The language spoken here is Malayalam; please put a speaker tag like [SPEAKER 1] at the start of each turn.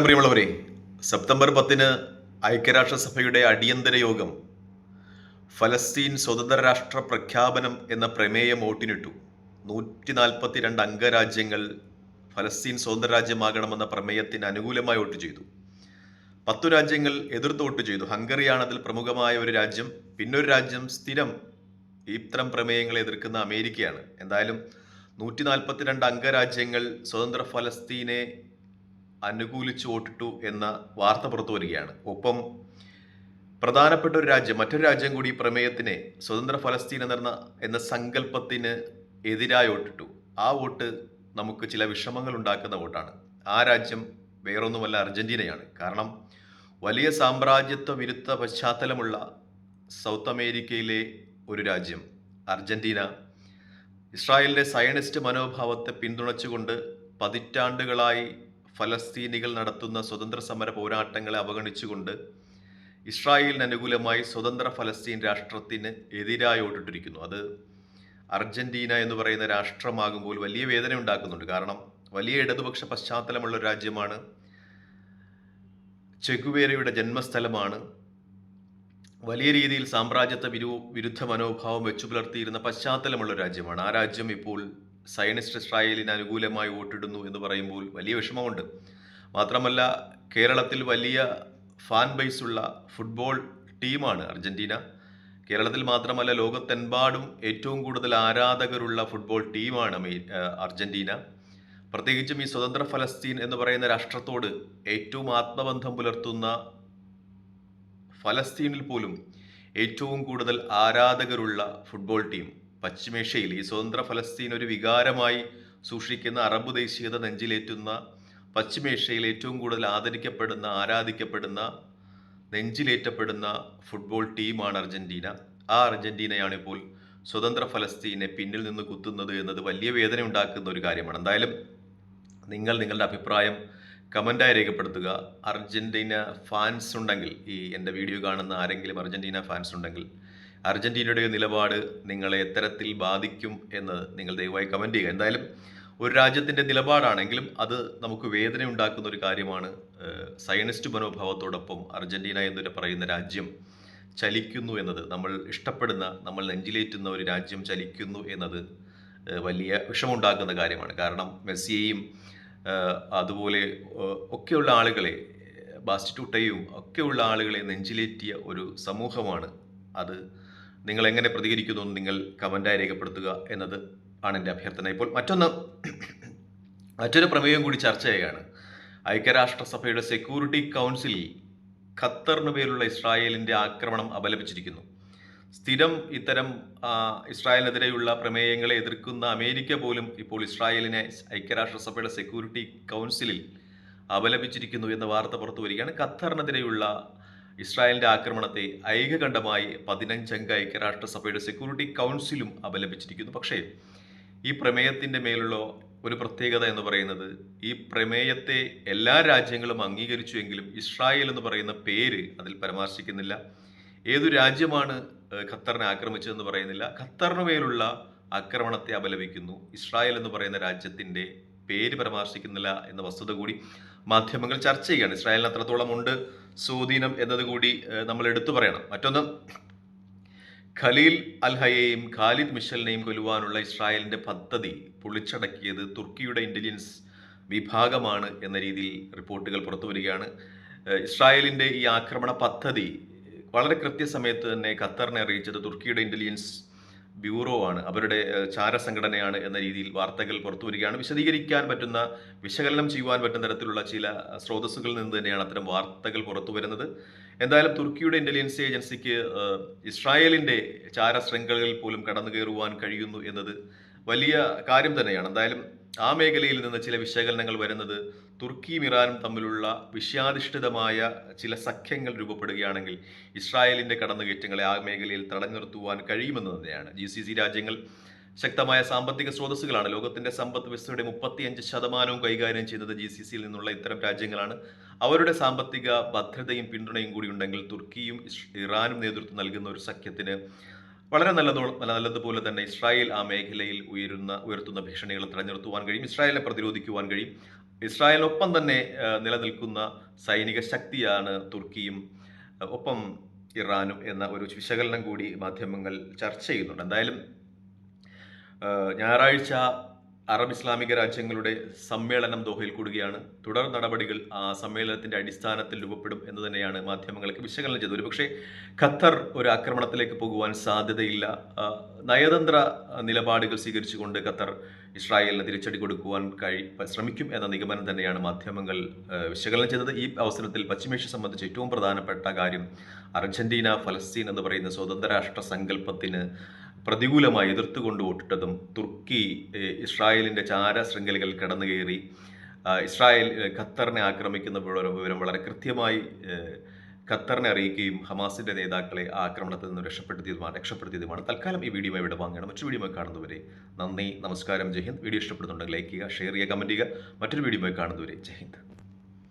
[SPEAKER 1] പ്രിയമുള്ളവരെ സെപ്റ്റംബർ പത്തിന് ഐക്യരാഷ്ട്രസഭയുടെ അടിയന്തര യോഗം ഫലസ്തീൻ സ്വതന്ത്ര രാഷ്ട്ര പ്രഖ്യാപനം എന്ന പ്രമേയം വോട്ടിനിട്ടു. നൂറ്റി നാൽപ്പത്തിരണ്ട് അംഗരാജ്യങ്ങൾ ഫലസ്തീൻ സ്വതന്ത്ര രാജ്യമാകണമെന്ന പ്രമേയത്തിന് അനുകൂലമായി വോട്ട് ചെയ്തു. പത്തു രാജ്യങ്ങൾ എതിർത്ത് വോട്ട് ചെയ്തു. ഹംഗറിയാണ് അതിൽ പ്രമുഖമായ ഒരു രാജ്യം. പിന്നൊരു രാജ്യം സ്ഥിരം ഇത്തരം പ്രമേയങ്ങളെ എതിർക്കുന്ന അമേരിക്കയാണ്. എന്തായാലും നൂറ്റി നാൽപ്പത്തിരണ്ട് അംഗരാജ്യങ്ങൾ സ്വതന്ത്ര ഫലസ്തീനെ അനുകൂലിച്ച് വോട്ടിട്ടു എന്ന വാർത്ത പുറത്തു വരികയാണ്. ഒപ്പം പ്രധാനപ്പെട്ട ഒരു രാജ്യം മറ്റൊരു രാജ്യം കൂടി പ്രമേയത്തിനെ സ്വതന്ത്ര ഫലസ്തീൻ എന്ന എന്ന സങ്കല്പത്തിന് എതിരായി വോട്ടിട്ടു. ആ വോട്ട് നമുക്ക് ചില വിഷമങ്ങൾ ഉണ്ടാക്കുന്ന വോട്ടാണ്. ആ രാജ്യം വേറൊന്നുമല്ല അർജന്റീനയാണ്. കാരണം വലിയ സാമ്രാജ്യത്വ വിരുദ്ധ പശ്ചാത്തലമുള്ള സൗത്ത് അമേരിക്കയിലെ ഒരു രാജ്യം അർജന്റീന. ഇസ്രായേലിന്റെ സയനിസ്റ്റ് മനോഭാവത്തെ പിന്തുണച്ചുകൊണ്ട് പതിറ്റാണ്ടുകളായി ഫലസ്തീനികൾ നടത്തുന്ന സ്വതന്ത്ര സമര പോരാട്ടങ്ങളെ അവഗണിച്ചുകൊണ്ട് ഇസ്രായേലിന് അനുകൂലമായി സ്വതന്ത്ര ഫലസ്തീൻ രാഷ്ട്രത്തിന് എതിരായി വോട്ടിട്ടിരിക്കുന്നു അത് അർജന്റീന എന്ന് പറയുന്ന രാഷ്ട്രമാകുമ്പോൾ വലിയ വേദന ഉണ്ടാക്കുന്നുണ്ട്. കാരണം വലിയ ഇടതുപക്ഷ പശ്ചാത്തലമുള്ള രാജ്യമാണ്. ചെഗുവേരയുടെ ജന്മസ്ഥലമാണ്. വലിയ രീതിയിൽ സാമ്രാജ്യത്വ വിരു വിരുദ്ധ മനോഭാവം വെച്ചു പുലർത്തിയിരുന്ന പശ്ചാത്തലമുള്ള രാജ്യമാണ്. ആ രാജ്യം ഇപ്പോൾ സയനിസ്റ്റ് ഇസ്രായേലിന് അനുകൂലമായി വോട്ടിടുന്നു എന്ന് പറയുമ്പോൾ വലിയ വിഷമമുണ്ട്. മാത്രമല്ല കേരളത്തിൽ വലിയ ഫാൻ ബേസ് ഉള്ള ഫുട്ബോൾ ടീമാണ് അർജന്റീന. കേരളത്തിൽ മാത്രമല്ല ലോകത്തെമ്പാടും ഏറ്റവും കൂടുതൽ ആരാധകരുള്ള ഫുട്ബോൾ ടീമാണ് അർജന്റീന പ്രത്യേകിച്ചും ഈ സ്വതന്ത്ര ഫലസ്തീൻ എന്ന് പറയുന്ന രാഷ്ട്രത്തോട് ഏറ്റവും ആത്മബന്ധം പുലർത്തുന്ന ഫലസ്തീനിൽ പോലും ഏറ്റവും കൂടുതൽ ആരാധകരുള്ള ഫുട്ബോൾ ടീം പശ്ചിമേഷ്യയിൽ ഈ സ്വതന്ത്ര ഫലസ്തീൻ ഒരു വികാരമായി സൂക്ഷിക്കുന്ന അറബ് ദേശീയത നെഞ്ചിലേറ്റുന്ന പശ്ചിമേഷ്യയിൽ ഏറ്റവും കൂടുതൽ ആദരിക്കപ്പെടുന്ന ആരാധിക്കപ്പെടുന്ന നെഞ്ചിലേറ്റപ്പെടുന്ന ഫുട്ബോൾ ടീമാണ് അർജന്റീന. ആ അർജന്റീനയാണ് ഇപ്പോൾ സ്വതന്ത്ര ഫലസ്തീനെ പിന്നിൽ നിന്ന് കുത്തുന്നത് എന്നത് വലിയ വേദന ഉണ്ടാക്കുന്ന ഒരു കാര്യമാണ്. എന്തായാലും നിങ്ങൾ നിങ്ങളുടെ അഭിപ്രായം കമന്റായി രേഖപ്പെടുത്തുക. അർജന്റീന ഫാൻസ് ഉണ്ടെങ്കിൽ ഈ എന്റെ വീഡിയോ കാണുന്ന ആരെങ്കിലും അർജന്റീന ഫാൻസ് ഉണ്ടെങ്കിൽ അർജന്റീനയുടെ നിലപാട് നിങ്ങളെ എത്തരത്തിൽ ബാധിക്കും എന്ന് നിങ്ങൾ ദയവായി കമന്റ് ചെയ്യുക. എന്തായാലും ഒരു രാജ്യത്തിന്റെ നിലപാടാണെങ്കിലും അത് നമുക്ക് വേദന ഉണ്ടാക്കുന്ന ഒരു കാര്യമാണ്. സയനിസ്റ്റ് മനോഭാവത്തോടൊപ്പം അർജന്റീന എന്നൊരു പറയുന്ന രാജ്യം ചലിക്കുന്നു എന്നത് നമ്മൾ ഇഷ്ടപ്പെടുന്ന നമ്മൾ നെഞ്ചിലേറ്റുന്ന ഒരു രാജ്യം ചലിക്കുന്നു എന്നത് വലിയ വിഷമുണ്ടാക്കുന്ന കാര്യമാണ്. കാരണം മെസ്സിയെയും അതുപോലെ ഒക്കെയുള്ള ആളുകളെ ബാസ്റ്റിറ്റൂട്ടയും ഒക്കെയുള്ള ആളുകളെ നെഞ്ചിലേറ്റിയ ഒരു സമൂഹമാണ് അത്. നിങ്ങൾ എങ്ങനെ പ്രതികരിക്കുന്നു നിങ്ങൾ കമന്റായി രേഖപ്പെടുത്തുക എന്നത് ആണ് എന്റെ അഭ്യർത്ഥന. ഇപ്പോൾ മറ്റൊന്ന് മറ്റൊരു പ്രമേയം കൂടി ചർച്ച ചെയ്യുകയാണ്. ഐക്യരാഷ്ട്രസഭയുടെ സെക്യൂരിറ്റി കൗൺസിൽ ഖത്തറിന് പേരുള്ള ഇസ്രായേലിന്റെ ആക്രമണം അപലപിച്ചിരിക്കുന്നു. സ്ഥിരം ഇത്തരം ഇസ്രായേലിനെതിരെയുള്ള പ്രമേയങ്ങളെ എതിർക്കുന്ന അമേരിക്ക പോലും ഇപ്പോൾ ഇസ്രായേലിനെ ഐക്യരാഷ്ട്രസഭയുടെ സെക്യൂരിറ്റി കൗൺസിലിൽ അപലപിച്ചിരിക്കുന്നു എന്ന വാർത്ത പുറത്തു വരികയാണ്. ഖത്തറിനെതിരെയുള്ള ഇസ്രായേലിന്റെ ആക്രമണത്തെ ഐകകണ്ഠമായി പതിനഞ്ചംഗ ഐക്യരാഷ്ട്രസഭയുടെ സെക്യൂരിറ്റി കൗൺസിലും അപലപിച്ചിരിക്കുന്നു. പക്ഷേ ഈ പ്രമേയത്തിന്റെ മേലുള്ള ഒരു പ്രത്യേകത എന്ന് പറയുന്നത് ഈ പ്രമേയത്തെ എല്ലാ രാജ്യങ്ങളും അംഗീകരിച്ചു എങ്കിലും ഇസ്രായേൽ എന്ന് പറയുന്ന പേര് അതിൽ പരാമർശിക്കുന്നില്ല. ഏതു രാജ്യമാണ് ഖത്തറിനെ ആക്രമിച്ചതെന്ന് പറയുന്നില്ല. ഖത്തറിന് മേലുള്ള ആക്രമണത്തെ അപലപിക്കുന്നു. ഇസ്രായേൽ എന്ന് പറയുന്ന രാജ്യത്തിന്റെ പേര് പരാമർശിക്കുന്നില്ല എന്ന വസ്തുത കൂടി മാധ്യമങ്ങൾ ചർച്ച ചെയ്യുകയാണ്. ഇസ്രായേലിന് അത്രത്തോളം ഉണ്ട്. സ്വാധീനം എന്നതുകൂടി നമ്മൾ എടുത്തു പറയണം. മറ്റൊന്ന് ഖലീൽ അൽഹയെയും ഖാലിദ് മിഷലിനെയും കൊല്ലുവാനുള്ള ഇസ്രായേലിന്റെ പദ്ധതി പൊളിച്ചടക്കിയത് തുർക്കിയുടെ ഇന്റലിജൻസ് വിഭാഗമാണ് എന്ന രീതിയിൽ റിപ്പോർട്ടുകൾ പുറത്തു വരികയാണ്. ഇസ്രായേലിന്റെ ഈ ആക്രമണ പദ്ധതി വളരെ കൃത്യസമയത്ത് തന്നെ ഖത്തറിനെ അറിയിച്ചത് തുർക്കിയുടെ ഇന്റലിജൻസ് ബ്യൂറോ ആണ്. അവരുടെ ചാര ചാരസംഘടനയാണ് എന്ന രീതിയിൽ വാർത്തകൾ പുറത്തു വരികയാണ് വിശദീകരിക്കാൻ പറ്റുന്ന വിശകലനം ചെയ്യുവാൻ പറ്റുന്ന തരത്തിലുള്ള ചില സ്രോതസ്സുകളിൽ നിന്ന് തന്നെയാണ് അത്തരം വാർത്തകൾ പുറത്തു വരുന്നത് എന്തായാലും തുർക്കിയുടെ ഇന്റലിജൻസ് ഏജൻസിക്ക് ഇസ്രായേലിന്റെ ചാര ചാരശൃംഖലകളിൽ പോലും കടന്നു കയറുവാൻ കഴിയുന്നു എന്നത് വലിയ കാര്യം തന്നെയാണ്. എന്തായാലും ആ മേഖലയിൽ നിന്ന് ചില വിശകലനങ്ങൾ വരുന്നത് തുർക്കിയും ഇറാനും തമ്മിലുള്ള വിഷയാധിഷ്ഠിതമായ ചില സഖ്യങ്ങൾ രൂപപ്പെടുകയാണെങ്കിൽ ഇസ്രായേലിന്റെ കടന്നുകയറ്റങ്ങളെ ആ മേഖലയിൽ തടഞ്ഞു നിർത്തുവാൻ കഴിയുമെന്ന് തന്നെയാണ്. ജി സി സി രാജ്യങ്ങൾ ശക്തമായ സാമ്പത്തിക സ്രോതസ്സുകളാണ്. ലോകത്തിന്റെ സമ്പദ് വ്യവസ്ഥയുടെ മുപ്പത്തിയഞ്ച് ശതമാനവും കൈകാര്യം ചെയ്യുന്നത് ജി സി സിയിൽ നിന്നുള്ള ഇത്തരം രാജ്യങ്ങളാണ്. അവരുടെ സാമ്പത്തിക ഭദ്രതയും പിന്തുണയും കൂടി ഉണ്ടെങ്കിൽ തുർക്കിയും ഇറാനും നേതൃത്വം നൽകുന്ന ഒരു സഖ്യത്തിന് വളരെ നല്ല നല്ലതുപോലെ തന്നെ ഇസ്രായേൽ ആ മേഖലയിൽ ഉയരുന്ന ഉയർത്തുന്ന ഭീഷണികളെ തെരഞ്ഞെടുത്തുവാൻ കഴിയും. ഇസ്രായേലിനെ പ്രതിരോധിക്കുവാൻ കഴിയും. ഇസ്രായേലിനൊപ്പം തന്നെ നിലനിൽക്കുന്ന സൈനിക ശക്തിയാണ് തുർക്കിയും ഒപ്പം ഇറാനും എന്ന ഒരു വിശകലനം കൂടി മാധ്യമങ്ങൾ ചർച്ച ചെയ്യുന്നുണ്ട്. എന്തായാലും ഞായറാഴ്ച അറബ് ഇസ്ലാമിക രാജ്യങ്ങളുടെ സമ്മേളനം ദോഹയിൽ കൂടുകയാണ്. തുടർ നടപടികൾ ആ സമ്മേളനത്തിന്റെ അടിസ്ഥാനത്തിൽ രൂപപ്പെടും എന്ന് തന്നെയാണ് മാധ്യമങ്ങൾക്ക് വിശകലനം ചെയ്തത്. ഒരുപക്ഷെ ഖത്തർ ഒരു ആക്രമണത്തിലേക്ക് പോകുവാൻ സാധ്യതയില്ല. നയതന്ത്ര നിലപാടുകൾ സ്വീകരിച്ചുകൊണ്ട് ഖത്തർ ഇസ്രായേലിന് തിരിച്ചടി കൊടുക്കുവാൻ കഴി ശ്രമിക്കും എന്ന നിഗമനം തന്നെയാണ് മാധ്യമങ്ങൾ വിശകലനം ചെയ്തത്. ഈ അവസരത്തിൽ പശ്ചിമേഷ്യ സംബന്ധിച്ച് ഏറ്റവും പ്രധാനപ്പെട്ട കാര്യം അർജന്റീന ഫലസ്തീൻ എന്ന് പറയുന്ന സ്വതന്ത്ര രാഷ്ട്ര സങ്കല്പത്തിന് പ്രതികൂലമായി എതിർത്തുകൊണ്ട് വോട്ടിട്ടതും തുർക്കി ഇസ്രായേലിന്റെ ചാര ശൃംഖലകൾ കടന്നു കയറി ഇസ്രായേൽ ഖത്തറിനെ ആക്രമിക്കുന്ന വിവരം വളരെ കൃത്യമായി ഖത്തറിനെ അറിയിക്കുകയും ഹമാസിന്റെ നേതാക്കളെ ആ ആക്രമണത്തിൽ നിന്ന് രക്ഷപ്പെടുത്തിയതുമാണ് രക്ഷപ്പെടുത്തിയതുമാണ്. തൽക്കാലം ഈ വീഡിയോ ഇവിടെ വാങ്ങണം മറ്റൊരു വീഡിയോ കാണുന്നവരെ നന്ദി നമസ്കാരം ജയ്ഹിന്ദ് വീഡിയോ ഇഷ്ടപ്പെടുന്നുണ്ടെങ്കിൽ ലൈക്ക് ചെയ്യുക ഷെയർ ചെയ്യുക കമന്റ് ചെയ്യുക. മറ്റൊരു വീഡിയോ കാണുന്നവരെ ജയ് ഹിന്ദ്.